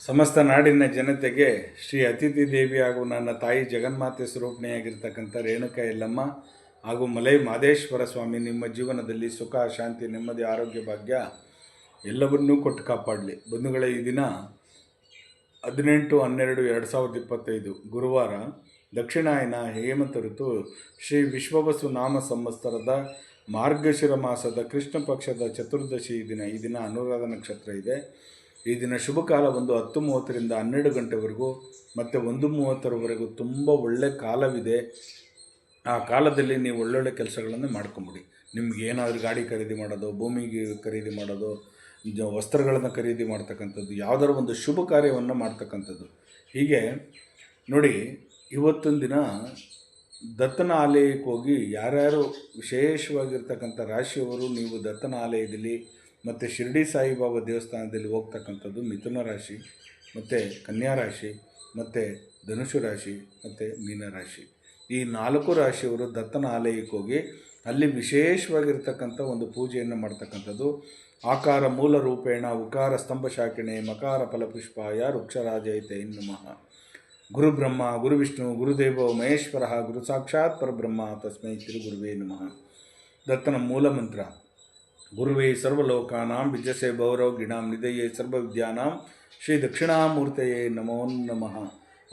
ಸಮಸ್ತ ನಾಡಿನ ಜನತೆಗೆ ಶ್ರೀ ಅತಿಥಿ ದೇವಿ ಹಾಗೂ ನನ್ನ ತಾಯಿ ಜಗನ್ಮಾತೆ ಸ್ವರೂಪಣೆಯಾಗಿರ್ತಕ್ಕಂಥ ರೇಣುಕಾ ಎಲ್ಲಮ್ಮ ಹಾಗೂ ಮಲೈ ಮಾದೇಶ್ವರ ಸ್ವಾಮಿ ನಿಮ್ಮ ಜೀವನದಲ್ಲಿ ಸುಖ, ಶಾಂತಿ, ನೆಮ್ಮದಿ, ಆರೋಗ್ಯ, ಭಾಗ್ಯ ಎಲ್ಲವನ್ನೂ ಕೊಟ್ಟು ಕಾಪಾಡಲಿ. ಬಂಧುಗಳೇ, ಈ ದಿನ ಹದಿನೆಂಟು, ಹನ್ನೆರಡು, ಎರಡು ಸಾವಿರದ ಇಪ್ಪತ್ತೈದು ಗುರುವಾರ ದಕ್ಷಿಣಾಯನ ಹೇಮಂತ ಋತು ಶ್ರೀ ವಿಶ್ವವಸು ನಾಮ ಸಂವತ್ಸರದ ಮಾರ್ಗಶಿರ ಮಾಸದ ಕೃಷ್ಣ ಪಕ್ಷದ ಚತುರ್ದಶಿ ದಿನ. ಈ ದಿನ ಅನುರಾಧ ನಕ್ಷತ್ರ ಇದೆ. ಈ ದಿನ ಶುಭ ಕಾಲ ಒಂದು ಹತ್ತು ಮೂವತ್ತರಿಂದ ಹನ್ನೆರಡು ಗಂಟೆವರೆಗೂ, ಮತ್ತು ಒಂದು ಮೂವತ್ತರವರೆಗೂ ತುಂಬ ಒಳ್ಳೆ ಕಾಲವಿದೆ. ಆ ಕಾಲದಲ್ಲಿ ನೀವು ಒಳ್ಳೊಳ್ಳೆ ಕೆಲಸಗಳನ್ನು ಮಾಡ್ಕೊಂಬಿಡಿ. ನಿಮ್ಗೆ ಏನಾದರೂ ಗಾಡಿ ಖರೀದಿ ಮಾಡೋದು, ಭೂಮಿಗೆ ಖರೀದಿ ಮಾಡೋದು ವಸ್ತ್ರಗಳನ್ನು ಖರೀದಿ ಮಾಡ್ತಕ್ಕಂಥದ್ದು, ಯಾವುದಾದ್ರು ಒಂದು ಶುಭ ಕಾರ್ಯವನ್ನು ಮಾಡ್ತಕ್ಕಂಥದ್ದು. ಹೀಗೆ ನೋಡಿ, ಇವತ್ತೊಂದು ದಿನ ದತ್ತನ ಆಲಯಕ್ಕೆ ಹೋಗಿ ಯಾರ್ಯಾರು ವಿಶೇಷವಾಗಿರ್ತಕ್ಕಂಥ ರಾಶಿಯವರು, ನೀವು ದತ್ತನ ಆಲಯದಲ್ಲಿ ಮತ್ತು ಶಿರ್ಡಿ ಸಾಯಿಬಾಬಾ ದೇವಸ್ಥಾನದಲ್ಲಿ ಹೋಗ್ತಕ್ಕಂಥದ್ದು ಮಿಥುನ ರಾಶಿ, ಮತ್ತು ಕನ್ಯಾ ರಾಶಿ, ಮತ್ತು ಧನುಷು ರಾಶಿ, ಮತ್ತು ಮೀನ ರಾಶಿ. ಈ ನಾಲ್ಕು ರಾಶಿಯವರು ದತ್ತನ ಆಲಯಕ್ಕೆ ಹೋಗಿ ಅಲ್ಲಿ ವಿಶೇಷವಾಗಿರ್ತಕ್ಕಂಥ ಒಂದು ಪೂಜೆಯನ್ನು ಮಾಡ್ತಕ್ಕಂಥದ್ದು. ಆಕಾರ ಮೂಲ ರೂಪೇಣ, ಉಕಾರ ಸ್ತಂಭ ಶಾಖಿಣೆ ಮಕಾರ ಫಲಪುಷ್ಪಾಯ ವೃಕ್ಷರಾಜೈತೆ ನಮಃ ಗುರು ಬ್ರಹ್ಮ, ಗುರು ವಿಷ್ಣು ಗುರುದೇವೋ ಮಹೇಶ್ವರ, ಗುರು ಸಾಕ್ಷಾತ್ ಪರಬ್ರಹ್ಮ, ತಸ್ಮೈ ಶ್ರೀ ಗುರುವೇ ನಮಃ. ದತ್ತನ ಮೂಲ ಮಂತ್ರ. ಗುರುವೇ ಸರ್ವಲೋಕಾನಾಂ ವಿಜಸೆ ಭೌರವ್ ಗಿಣಾಂ ನಿಧಯೇ ಸರ್ವವಿದ್ಯಾನಾಂ ಶ್ರೀ ದಕ್ಷಿಣಾಮೂರ್ತಿಯೇ ನಮೋ ನಮಃ.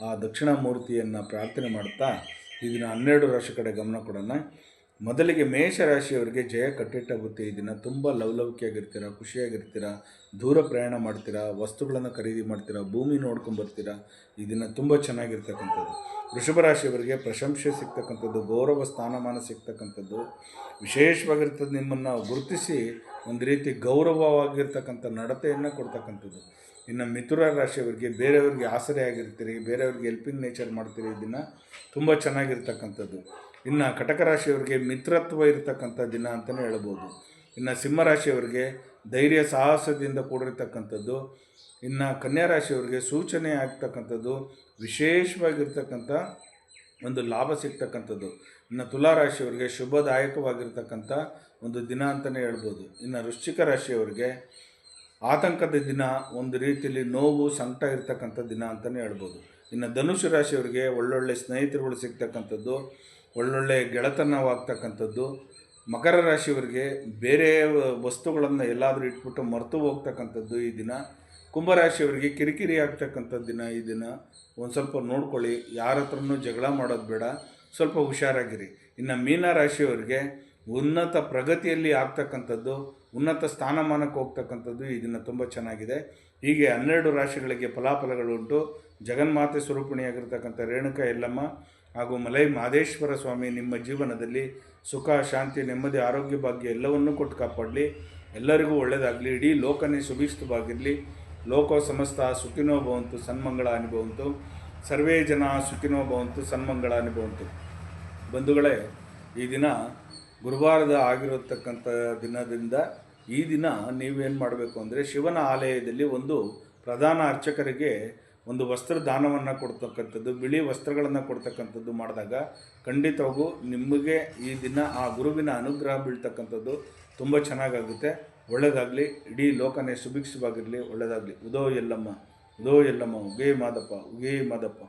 ಆ ದಕ್ಷಿಣಾಮೂರ್ತಿಯನ್ನು ಪ್ರಾರ್ಥನೆ ಮಾಡ್ತಾ ಈ ದಿನ ಹನ್ನೆರಡು ರಾಶಿ ಕಡೆ ಗಮನ ಕೊಡೋಣ. ಮೊದಲಿಗೆ ಮೇಷರಾಶಿಯವರಿಗೆ ಜಯ ಕಟ್ಟಿಟ್ಟಾಗುತ್ತೆ ಈ ದಿನ ತುಂಬ ಲವಲವಿಕೆಯಾಗಿರ್ತೀರ, ಖುಷಿಯಾಗಿರ್ತೀರ, ದೂರ ಪ್ರಯಾಣ ಮಾಡ್ತೀರಾ, ವಸ್ತುಗಳನ್ನು ಖರೀದಿ ಮಾಡ್ತೀರಾ, ಭೂಮಿ ನೋಡ್ಕೊಂಬರ್ತೀರಾ ಈ ದಿನ ತುಂಬ ಚೆನ್ನಾಗಿರ್ತಕ್ಕಂಥದ್ದು. ವೃಷಭ ರಾಶಿಯವರಿಗೆ ಪ್ರಶಂಸೆ ಸಿಗ್ತಕ್ಕಂಥದ್ದು, ಗೌರವ, ಸ್ಥಾನಮಾನ ಸಿಗ್ತಕ್ಕಂಥದ್ದು. ವಿಶೇಷವಾಗಿರ್ತದ್ದು ನಿಮ್ಮನ್ನು ಗುರುತಿಸಿ ಒಂದು ರೀತಿ ಗೌರವವಾಗಿರ್ತಕ್ಕಂಥ ನಡತೆಯನ್ನು ಕೊಡ್ತಕ್ಕಂಥದ್ದು. ಇನ್ನು ಮಿಥುನ ರಾಶಿಯವರಿಗೆ ಬೇರೆಯವ್ರಿಗೆ ಆಸರೆ ಆಗಿರ್ತೀರಿ, ಬೇರೆಯವ್ರಿಗೆ ಹೆಲ್ಪಿಂಗ್ ನೇಚರ್ ಮಾಡ್ತೀರಿ ಇದನ್ನು ದಿನ ತುಂಬ ಚೆನ್ನಾಗಿರ್ತಕ್ಕಂಥದ್ದು. ಇನ್ನು ಕಟಕ ರಾಶಿಯವರಿಗೆ ಮಿತ್ರತ್ವ ಇರತಕ್ಕಂಥ ದಿನ ಅಂತಲೇ ಹೇಳ್ಬೋದು. ಇನ್ನು ಸಿಂಹರಾಶಿಯವರಿಗೆ ಧೈರ್ಯ ಸಾಹಸದಿಂದ ಕೂಡಿರ್ತಕ್ಕಂಥದ್ದು. ಇನ್ನು ಕನ್ಯಾ ರಾಶಿಯವರಿಗೆ ಸೂಚನೆ ಆಗ್ತಕ್ಕಂಥದ್ದು. ವಿಶೇಷವಾಗಿರ್ತಕ್ಕಂಥ ಒಂದು ಲಾಭ ಸಿಗ್ತಕ್ಕಂಥದ್ದು. ಇನ್ನು ತುಲಾ ರಾಶಿಯವರಿಗೆ ಶುಭದಾಯಕವಾಗಿರ್ತಕ್ಕಂಥ ಒಂದು ದಿನ ಅಂತಲೇ ಹೇಳ್ಬೋದು. ಇನ್ನು ವೃಶ್ಚಿಕ ರಾಶಿಯವರಿಗೆ ಆತಂಕದ ದಿನ, ಒಂದು ರೀತಿಯಲ್ಲಿ ನೋವು, ಸಂಕಟ ಇರ್ತಕ್ಕಂಥ ದಿನ ಅಂತಲೇ ಹೇಳ್ಬೋದು. ಇನ್ನು ಧನುಷು ರಾಶಿಯವರಿಗೆ ಒಳ್ಳೊಳ್ಳೆ ಸ್ನೇಹಿತರುಗಳು ಸಿಗ್ತಕ್ಕಂಥದ್ದು. ಒಳ್ಳೊಳ್ಳೆ ಗೆಳೆತನವಾಗ್ತಕ್ಕಂಥದ್ದು, ಮಕರ ರಾಶಿಯವರಿಗೆ ಬೇರೆ ವಸ್ತುಗಳನ್ನು ಎಲ್ಲಾದರೂ ಇಟ್ಬಿಟ್ಟು ಮರೆತು ಹೋಗ್ತಕ್ಕಂಥದ್ದು ಈ ದಿನ. ಕುಂಭರಾಶಿಯವರಿಗೆ ಕಿರಿಕಿರಿ ಆಗ್ತಕ್ಕಂಥ ದಿನ ಈ ದಿನ. ಒಂದು ಸ್ವಲ್ಪ ನೋಡ್ಕೊಳ್ಳಿ ಯಾರ ಹತ್ರನೂ ಜಗಳ ಮಾಡೋದು ಬೇಡ. ಸ್ವಲ್ಪ ಹುಷಾರಾಗಿರಿ. ಇನ್ನು ಮೀನ ರಾಶಿಯವರಿಗೆ ಉನ್ನತ ಪ್ರಗತಿಯಲ್ಲಿ ಆಗ್ತಕ್ಕಂಥದ್ದು, ಉನ್ನತ ಸ್ಥಾನಮಾನಕ್ಕೆ ಹೋಗ್ತಕ್ಕಂಥದ್ದು ಈ ದಿನ ತುಂಬ ಚೆನ್ನಾಗಿದೆ. ಹೀಗೆ ಹನ್ನೆರಡು ರಾಶಿಗಳಿಗೆ ಫಲಾಫಲಗಳುಂಟು ಜಗನ್ಮಾತೆ ಸ್ವರೂಪಿಣಿಯಾಗಿರ್ತಕ್ಕಂಥ ರೇಣುಕಾ ಯಲ್ಲಮ್ಮ ಹಾಗೂ ಮಲೈ ಮಾದೇಶ್ವರ ಸ್ವಾಮಿ ನಿಮ್ಮ ಜೀವನದಲ್ಲಿ ಸುಖ, ಶಾಂತಿ, ನೆಮ್ಮದಿ, ಆರೋಗ್ಯ ಭಾಗ್ಯ ಎಲ್ಲವನ್ನೂ ಕೊಟ್ಟು ಕಾಪಾಡಲಿ. ಎಲ್ಲರಿಗೂ ಒಳ್ಳೆಯದಾಗಲಿ ಇಡೀ ಲೋಕನೇ ಸುಭಿಷ್ಟವಾಗಿರಲಿ. ಲೋಕೋ ಸಮಸ್ತ ಸುಖಿನೋ ಭವಂತು, ಸನ್ಮಂಗಳ ಅನುಭವಂತು. ಸರ್ವೇ ಜನ ಸುಖಿನೋ ಭವಂತು, ಸನ್ಮಂಗಳ ಅನುಭವಂತು. ಬಂಧುಗಳೇ, ಈ ದಿನ ಗುರುವಾರದ ಆಗಿರತಕ್ಕಂಥ ದಿನದಿಂದ ಈ ದಿನ ನೀವೇನು ಮಾಡಬೇಕು ಅಂದರೆ ಶಿವನ ಆಲಯದಲ್ಲಿ ಒಂದು ಪ್ರಧಾನ ಅರ್ಚಕರಿಗೆ ಒಂದು ವಸ್ತ್ರ ದಾನವನ್ನು ಕೊಡ್ತಕ್ಕಂಥದ್ದು, ಬಿಳಿ ವಸ್ತ್ರಗಳನ್ನು ಕೊಡ್ತಕ್ಕಂಥದ್ದು ಮಾಡಿದಾಗ ಖಂಡಿತವಾಗೂ ನಿಮಗೆ ಈ ದಿನ ಆ ಗುರುವಿನ ಅನುಗ್ರಹ ಬೀಳ್ತಕ್ಕಂಥದ್ದು ತುಂಬ ಚೆನ್ನಾಗಾಗುತ್ತೆ. ಒಳ್ಳೆಯದಾಗಲಿ ಇಡೀ ಲೋಕನೇ ಸುಭಿಕ್ಷವಾಗಿರಲಿ ಒಳ್ಳೆಯದಾಗಲಿ ಉದೋ ಎಲ್ಲಮ್ಮ ಉದೋ ಎಲ್ಲಮ್ಮ, ಉಗೇ ಮಾದಪ್ಪ ಉಗೇ ಮಾದಪ್ಪ.